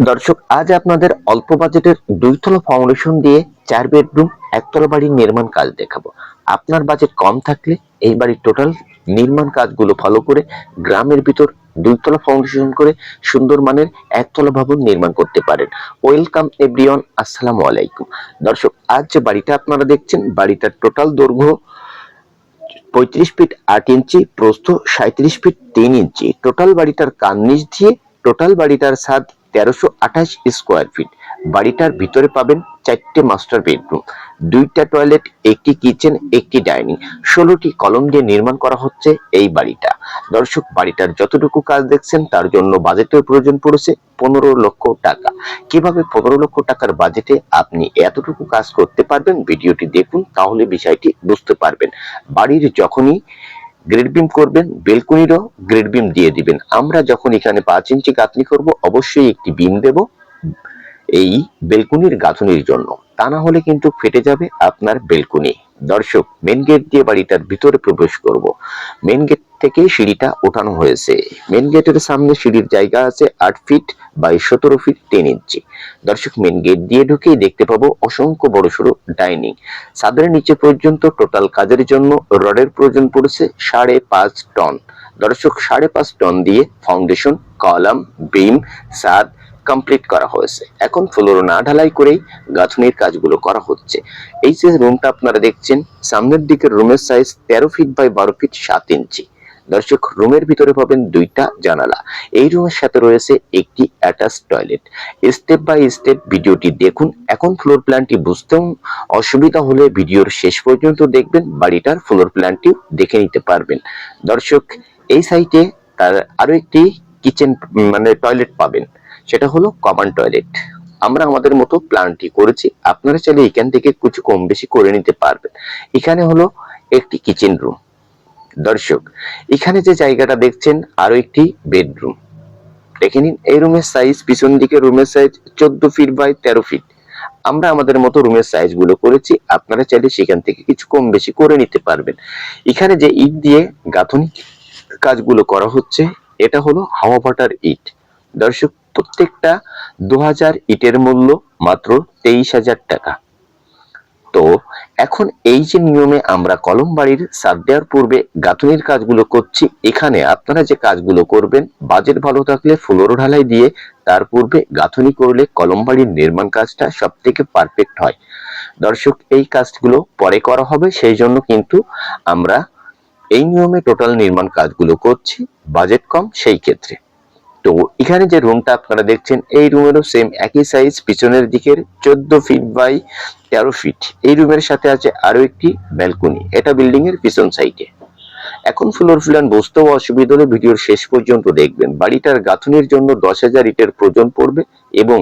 দর্শক, আজ আপনাদের অল্প বাজেটের দুইতলা ফাউন্ডেশন দিয়ে চার বেডরুম একতলা বাড়ির নির্মাণ কাজ দেখাবো। আপনার বাজেট কম থাকলে এই বাড়ির টোটাল নির্মাণ কাজগুলো ফলো করে গ্রামের ভিতর দুইতলা ফাউন্ডেশন করে সুন্দর মানের একতলা ভবন নির্মাণ করতে পারেন। ওয়েলকাম এভরিওয়ান আসসালামু আলাইকুম। দর্শক, আজ যে বাড়িটা আপনারা দেখছেন, বাড়িটার টোটাল দৈর্ঘ্য পঁয়ত্রিশ ফিট আট ইঞ্চি প্রস্থ সাঁত্রিশ ফিট তিন ইঞ্চি টোটাল বাড়িটার কার্নিশ দিয়ে টোটাল বাড়িটার ছাদ তেরোশো আঠাশ স্কোয়ার ফিট। বাড়িটার ভিতরে পাবেন চারটে মাস্টার বেডরুম, দুইটা টয়লেট, একটি কিচেন, একটি ডাইনিং। ষোলোটি কলম দিয়ে নির্মাণ করা হচ্ছে এই বাড়িটা। দর্শক, বাড়িটার যতটুকু কাজ দেখছেন, তার জন্য বাজেটের প্রয়োজন পড়েছে পনেরো লক্ষ টাকা। কীভাবে পনেরো লক্ষ টাকার বাজেটে আপনি এতটুকু কাজ করতে পারবেন, ভিডিওটি দেখুন, তাহলে বিষয়টি বুঝতে পারবেন। বাড়ির যখনই গ্রেড বিম করবেন, বেলকুনিরও গ্রেড বিম দিয়ে দিবেন। আমরা যখন এখানে পাঁচ ইঞ্চি গাঁথনি করব, অবশ্যই একটি বিম দেব এই বেলকুনির গাঁথনির জন্য। তা না হলে কিন্তু ফেটে যাবে আপনার বেলকুনি। দর্শক মেন গেট দিয়ে বাড়িটার ভিতরে প্রবেশ করব। মেন গেট থেকে সিঁড়িটা ওঠানো হয়েছে। মেন গেটের সামনে সিঁড়ির জায়গা আছে আট ফিট বাই সতেরো ফিট টেন ইঞ্চি দর্শক মেন গেট দিয়ে ঢুকেই দেখতে পাবো অসংখ্য বড় সড়ো ডাইনিং ছাদের নিচে পর্যন্ত টোটাল কাজের জন্য রডের প্রয়োজন পড়েছে সাড়ে পাঁচ টন দর্শক, সাড়ে পাঁচ টন দিয়ে ফাউন্ডেশন কলাম বিম সাদ কমপ্লিট করা হয়েছে। এখন ফ্লোর না ঢালাই করেই গাঁথনির কাজগুলো করা হচ্ছে। এই যে রুমটা আপনারা দেখছেন, সামনের দিকের রুমের সাইজ তেরো ফিট বাই বারো ফিট সাত ইঞ্চি দর্শক, রুমের ভিতরে পাবেন দুইটা জানালা। এই রুমের সাথে রয়েছে একটি attach toilet. Step by step ভিডিওটি দেখুন। এখন ফ্লোর প্ল্যানটি বুঝতেও অসুবিধা হলে ভিডিওর শেষ পর্যন্ত দেখবেন, বাড়িটার ফ্লোর প্ল্যানটিও দেখে নিতে পারবেন। দর্শক, এই সাইটে তার আরও একটি কিচেন মানে টয়লেট পাবেন। সেটা হলো কমন টয়লেট। আমরা আমাদের মতো প্ল্যানটি করেছি। আপনারা চাইলে এখান থেকে কিছু কম বেশি করে নিতে পারবেন। এখানে হলো একটি কিচেন রুম। দর্শক, এখানে যে জায়গাটা দেখছেন আরও একটি বেডরুম। দেখে নিন, এই রুমের সাইজ পিছন দিকে রুমের সাইজ চোদ্দ ফিট বাই তেরো ফিট আমরা আমাদের মতো রুমের সাইজগুলো করেছি, আপনারা চাইলে সেখান থেকে কিছু কম বেশি করে নিতে পারবেন। এখানে যে ইট দিয়ে গাঁথনি কাজগুলো করা হচ্ছে, এটা হলো হাওয়া ভাটার ইট। দর্শক, প্রত্যেকটা দু হাজার ইটের মূল্য মাত্র তেইশ হাজার টাকা। তো এখন এই যে নিয়মে আমরা কলম বাড়ির সার দেওয়ার পূর্বে গাঁথনির কাজগুলো করছি, এখানে আপনারা যে কাজগুলো করবেন, বাজেট ভালো থাকলে ফ্লোর ঢালাই দিয়ে তার পূর্বে গাঁথনি করলে কলম বাড়ির নির্মাণ কাজটা সব থেকে পারফেক্ট হয়। দর্শক, এই কাজগুলো পরে করা হবে, সেই জন্য কিন্তু আমরা এই নিয়মে টোটাল নির্মাণ কাজগুলো করছি, বাজেট কম, সেই ক্ষেত্রে। তো এখানে যে রুমটা আপনারা দেখছেন, এই রুমেরও সেম একই সাইজ পিছনের দিকের চোদ্দ ফিট বাই তেরো ফিট এই রুমের সাথে আছে আরও একটি ব্যালকনি এটা বিল্ডিং এর পিছন সাইডে এখন ফ্লোর প্ল্যান বুঝতেও অসুবিধা হলে ভিডিওর শেষ পর্যন্ত দেখবেন। বাড়িটার গাঁথনির জন্য দশ হাজার ইটের প্রয়োজন পড়বে এবং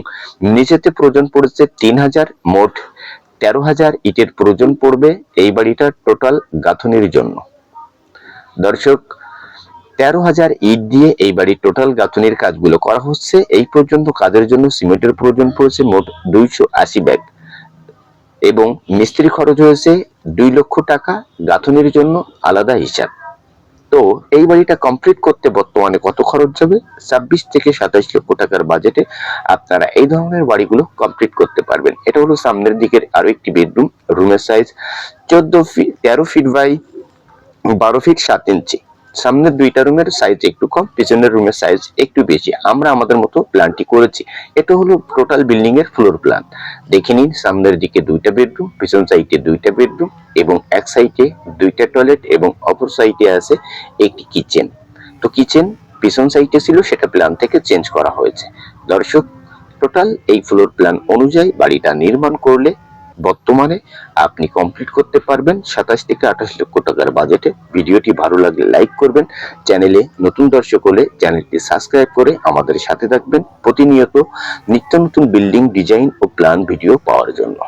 নিচেতে প্রয়োজন পড়েছে তিন হাজার, মোট তেরো হাজার ইটের প্রয়োজন পড়বে এই বাড়িটার টোটাল গাঁথনির জন্য। দর্শক তেরো হাজার ইট দিয়ে এই বাড়ির টোটাল গাঁথনির কাজগুলো করা হচ্ছে। এই পর্যন্ত কাজের জন্য সিমেন্টের প্রয়োজন পড়েছে মোট দুইশো আশি ব্যাগ। এবং মিস্ত্রি খরচ হয়েছে দুই লক্ষ টাকা, গাঁথনির জন্য আলাদা হিসাব। তো এই বাড়িটা কমপ্লিট করতে বর্তমানে কত খরচ যাবে? ছাব্বিশ থেকে সাতাশ লক্ষ টাকার বাজেটে আপনারা এই ধরনের বাড়িগুলো কমপ্লিট করতে পারবেন। এটা হলো সামনের দিকের আরও একটি বেডরুম রুমের সাইজ চোদ্দ ফিট তেরো ফিট বাই বারো ফিট সাত ইঞ্চি সামনের দুইটা রুমের সাইজ একটু কম, পিছনের রুমের সাইজ একটু বেশি। আমরা আমাদের মতো প্ল্যানটি করেছি। এটা হলো টোটাল বিল্ডিং এর ফ্লোর প্ল্যান দেখে নিন, সামনের দিকে দুইটা বেডরুম পিছন সাইডে দুইটা বেডরুম এবং এক সাইডে দুইটা টয়লেট এবং অপর সাইডে আছে একটি কিচেন তো কিচেন পিছন সাইডে ছিল, সেটা প্ল্যান থেকে চেঞ্জ করা হয়েছে। দর্শক টোটাল এই ফ্লোর প্ল্যান অনুযায়ী বাড়িটা নির্মাণ করলে বর্তমানে আপনি কমপ্লিট করতে পারবেন সাতাশ থেকে আঠাশ লক্ষ টাকার বাজেটে ভিডিওটি ভালো লাগলে লাইক করবেন চ্যানেলে নতুন দর্শক হলে চ্যানেলটি সাবস্ক্রাইব করে আমাদের সাথে থাকবেন প্রতিনিয়ত নিত্য নতুন বিল্ডিং ডিজাইন ও প্ল্যান ভিডিও পাওয়ার জন্য।